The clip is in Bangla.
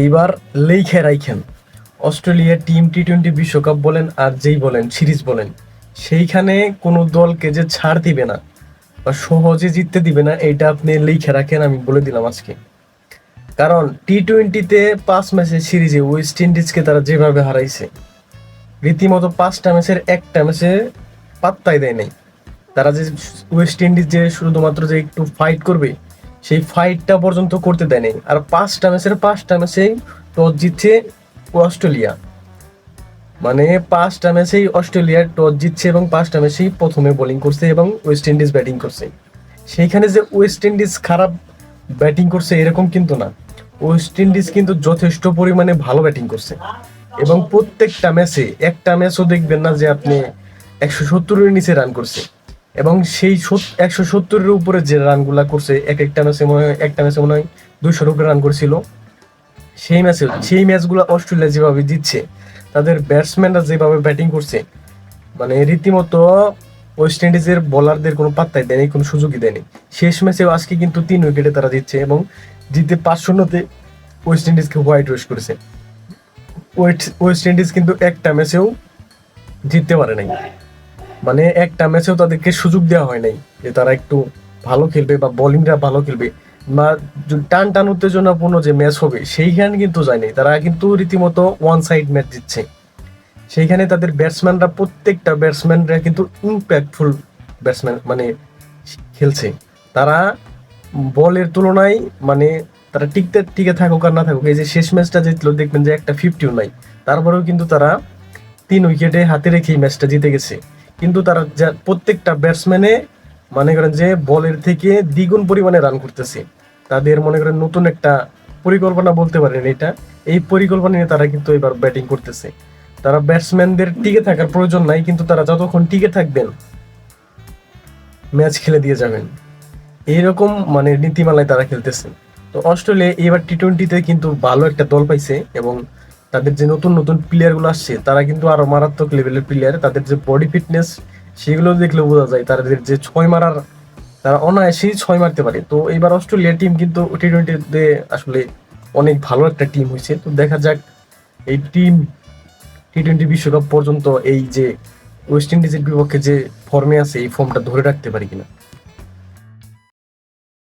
এইবার লেইখে রাইখেন। অস্ট্রেলিয়া টিম টি টোয়েন্টি বিশ্বকাপ বলেন আর যেই বলেন, সিরিজ বলেন, সেইখানে কোনো দলকে যে ছাড় দিবে না বা সহজে জিততে দিবে না, এইটা আপনি লিখে রাখেন, আমি বলে দিলাম আজকে। কারণ টি টোয়েন্টিতে পাঁচ ম্যাচের সিরিজে ওয়েস্ট ইন্ডিজকে তারা যেভাবে হারাইছে, রীতিমতো পাঁচটা ম্যাচের একটা ম্যাচে পাত্তাই দেয় নাই। তারা যে ওয়েস্ট ইন্ডিজ যে শুধুমাত্র যে একটু ফাইট করবে সেই ফাইটটা পর্যন্ত করতে দেয়নি। আর পাঁচটা ম্যাচের পাঁচটা ম্যাচেই টস জিতছে অস্ট্রেলিয়া। মানে পাঁচটা ম্যাচেই অস্ট্রেলিয়া টস জিতছে এবং পাঁচটা ম্যাচেই প্রথমে বোলিং করছে এবং ওয়েস্ট ইন্ডিজ ব্যাটিং করছে। সেইখানে যে ওয়েস্ট ইন্ডিজ খারাপ ব্যাটিং করছে এরকম কিন্তু না। ওয়েস্ট ইন্ডিজ কিন্তু যথেষ্ট পরিমাণে ভালো ব্যাটিং করছে। এবং প্রত্যেকটা ম্যাচে, একটা ম্যাচও দেখবেন না যে আপনি একশো সত্তরের নিচে রান করছে। এবং সেই একশো সত্তরের উপরে যে রানগুলা করছে, এক একটা ম্যাচে মনে হয় একটা ম্যাচে মনে হয় দুইশোর উপরে রান করেছিল। সেই ম্যাচে সেই ম্যাচগুলো অস্ট্রেলিয়া যেভাবে জিতছে, তাদের ব্যাটসম্যানরা যেভাবে ব্যাটিং করছে মানে রীতিমতো ওয়েস্ট ইন্ডিজের বোলারদের কোনো পাত্তাই দেয়নি, কোনো সুযোগই দেয়নি। শেষ ম্যাচেও আজকে কিন্তু তিন উইকেটে তারা জিতছে এবং জিতে পাঁচ শূন্যতে ওয়েস্ট ইন্ডিজকে হোয়াইট ওয়েস্ট করেছে ওয়েস্ট ইন্ডিজ কিন্তু একটা ম্যাচেও জিততে পারে নাই। মানে একটা ম্যাচেও তাদেরকে সুযোগ দেওয়া হয় নাই যে তারা একটু ভালো খেলবে বা বোলিংরা ভালো খেলবে বা টান টান উত্তেজনাপূর্ণ যে ম্যাচ হবে, সেইখানে কিন্তু যায়নি তারা কিন্তু রীতিমতো ওয়ান সাইড ম্যাচ জিতছে। সেইখানে তাদের ব্যাটসম্যানরা প্রত্যেকটা ব্যাটসম্যানরা কিন্তু ইম্প্যাক্টফুল ব্যাটসম্যান মানে খেলছে। তারা বলের তুলনায় মানে তারা টিকতে, টিকে থাকুক আর না থাকুক, এই যে শেষ ম্যাচটা জিতলো, দেখবেন যে একটা ফিফটিও নাই। তারপরেও কিন্তু তারা তিন উইকেটে হাতে রেখে এই ম্যাচটা জিতে গেছে। কিন্তু তারা প্রত্যেকটা ব্যাটসম্যানে মনে করেন যে বলের থেকে দ্বিগুণ পরিমাণে রান করতেছে। তাদের মনে করেন নতুন একটা পরিকল্পনা বলতে পারেন এটা। এই পরিকল্পনা নিয়ে তারা কিন্তু এবার ব্যাটিং করতেছে। তারা ব্যাটসম্যানদের টিকে থাকার প্রয়োজন নাই, কিন্তু তারা যতক্ষণ টিকে থাকবেন ম্যাচ খেলে দিয়ে যাবেন। এইরকম মানে নীতিমালায় তারা খেলতেছে। তো অস্ট্রেলিয়া এবার টি টোয়েন্টিতে কিন্তু ভালো একটা দল পাইছে এবং তাদের যে নতুন নতুন প্লেয়ারগুলো আসছে, তারা কিন্তু আরও মারাত্মক লেভেলের প্লেয়ার তাদের যে বডি ফিটনেস সেগুলো দেখলে বোঝা যায়। তাদের যে ছয় মারার, তারা অনায়াসেই ছয় মারতে পারে। তো এইবার অস্ট্রেলিয়া টিম কিন্তু টি টোয়েন্টিতে আসলে অনেক ভালো একটা টিম হয়েছে। তো দেখা যাক এই টিম টি টোয়েন্টি বিশ্বকাপ পর্যন্ত এই যে ওয়েস্ট ইন্ডিজের বিপক্ষে যে ফর্মে আছে, এই ফর্মটা ধরে রাখতে পারি কিনা।